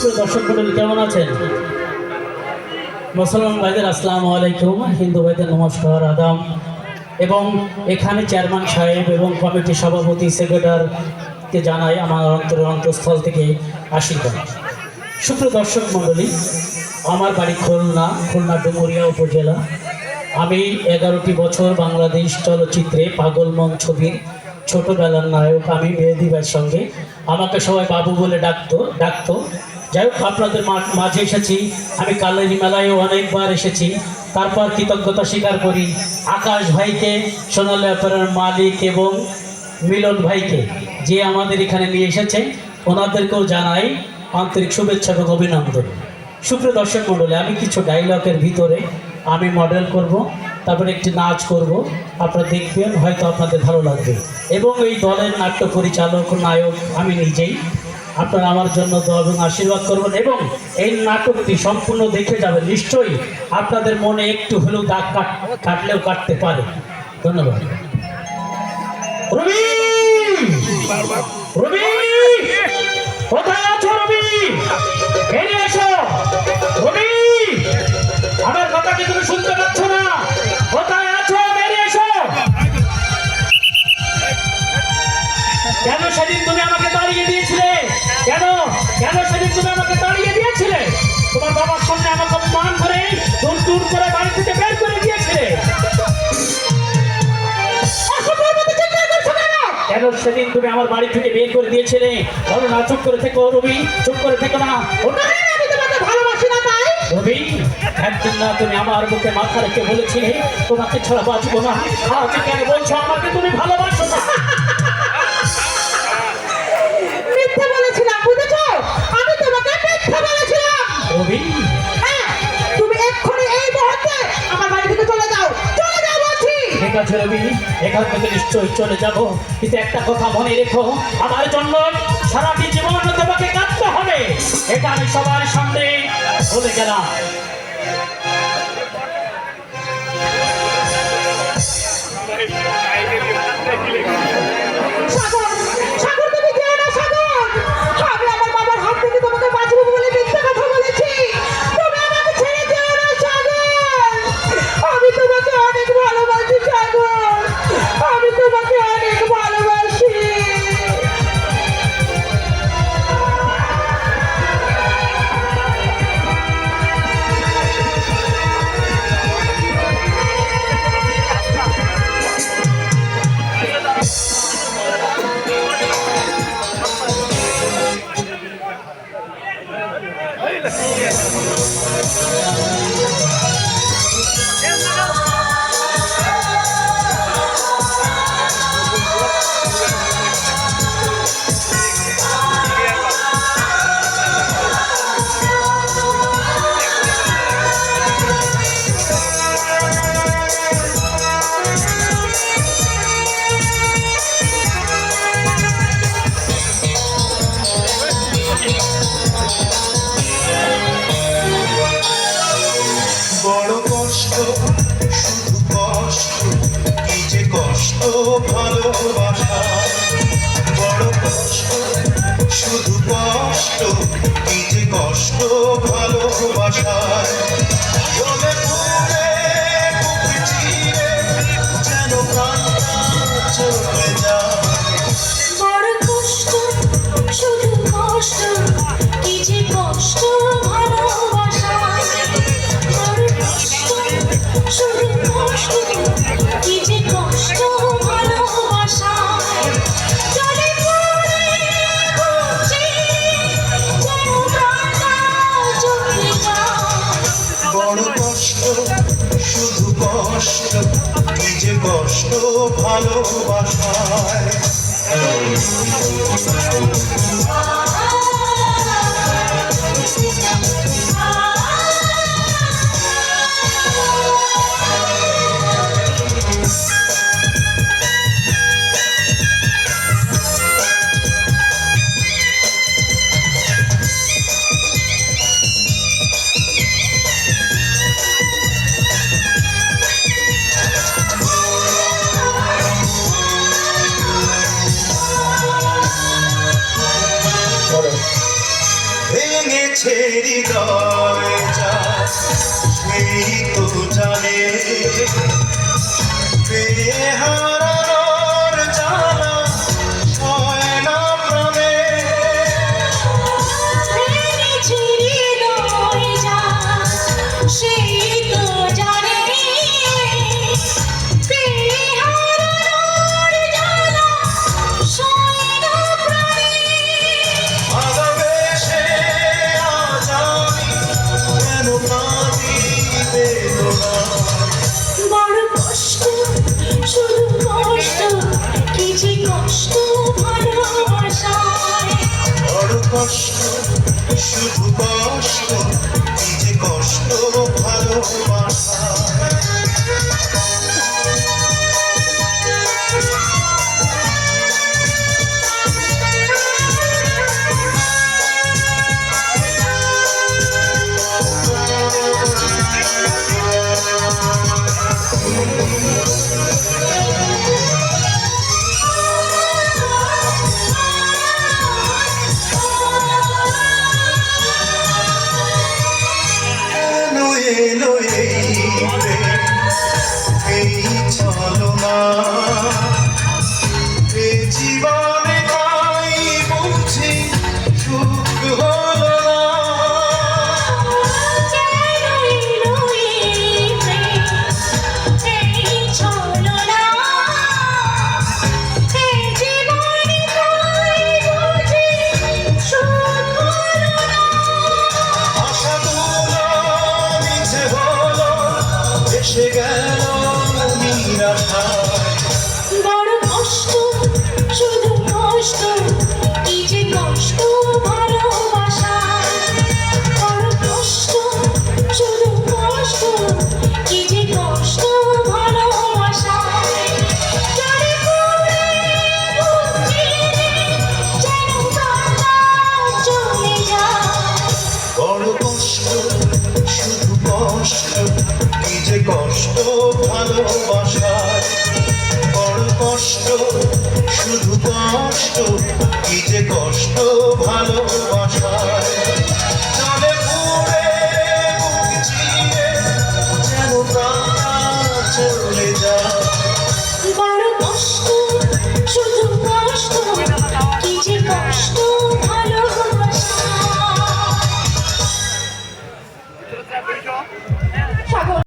সুপ্রিয় দর্শক মন্ডলী, কেমন আছেন? মুসলমান ভাইদের আসসালামু আলাইকুম, হিন্দু ভাইদের নমস্কার, আদাম। এবং এখানে চেয়ারম্যান সাহেব এবং কমিটির সভাপতি, সেক্রেটারকে জানাই আমার অন্তর অন্তঃস্থল থেকে আশীর্বাদ। সুপ্রিয় দর্শক মণ্ডলী আমার বাড়ি খুলনা খুলনা ডুমুরিয়া উপজেলা। আমি এগারোটি বছর বাংলাদেশ চলচ্চিত্রে পাগল মন ছবির ছোটবেলার নায়ক, আমি মেহেদি ভাইয়ের সঙ্গে। আমাকে সবাই বাবু বলে ডাকতো ডাকতো। যাই হোক, আপনাদের মাঝে এসেছি। আমি কালেরি মেলায়ও অনেকবার এসেছি। তারপর কৃতজ্ঞতা স্বীকার করি আকাশ ভাইকে, সোনালী অপেরার মালিক এবং মিলন ভাইকে, যে আমাদের এখানে নিয়ে এসেছে। ওনাদেরকেও জানাই আন্তরিক শুভেচ্ছা এবং অভিনন্দন। সুপ্রিয় দর্শক মণ্ডলী, আমি কিছু ডায়লগের ভিতরে আমি মডেল করব, তারপরে একটি নাচ করব। আপনারা দেখবেন, হয়তো আপনাদের ভালো লাগবে। এবং এই দলের নাট্য পরিচালক, নায়ক আমি নিজেই। আপনারা আমার জন্য দোয়া এবং আশীর্বাদ করবেন এবং এই নাটকটি সম্পূর্ণ দেখে যাবেন। নিশ্চয়ই আপনাদের মনে একটু হলেও দাগ কাট, কাটলেও কাটতে পারে। ধন্যবাদ। রবি! রবি! কোথায় আছো রবি? এসো। রবি! আমার দূর দূর করে বাড়ি থেকে বের করে দিয়েছিলে কেন? সেদিন তুমি আমার বাড়ি থেকে বের করে দিয়েছিলে? বলো না চুপ করে থেকো রবি চুপ করে থেকো না। রবি একদিন না তুমি আমার মুখে মাথা রেখে বলেছিলে তোমাকে ছাড়া বাঁচবো না। আজ কেন বলছো আমাকে তুমি ভালোবাসো না? ঠিক এখান থেকে নিশ্চয়ই চলে যাব। কিন্তু একটা কথা মনে রেখো। আমার জন্য সারাটি জীবন তোমাকে কাঁদতে হবে। এটা আমি সবার সামনে বলে গেলাম। কষ্ট, শুধু কষ্ট, কি যে কষ্ট, ভালোবাসা। বড় কষ্ট, শুধু কষ্ট, কি যে কষ্ট ভালোবাসায় শুধু কষ্ট নিজে কষ্ট ভালোবাসায়। i chegaram, mira, ah. কষ্ট ভালোবাসায় বড় কষ্ট শুধু কষ্ট কি যে কষ্ট ভালোবাসায়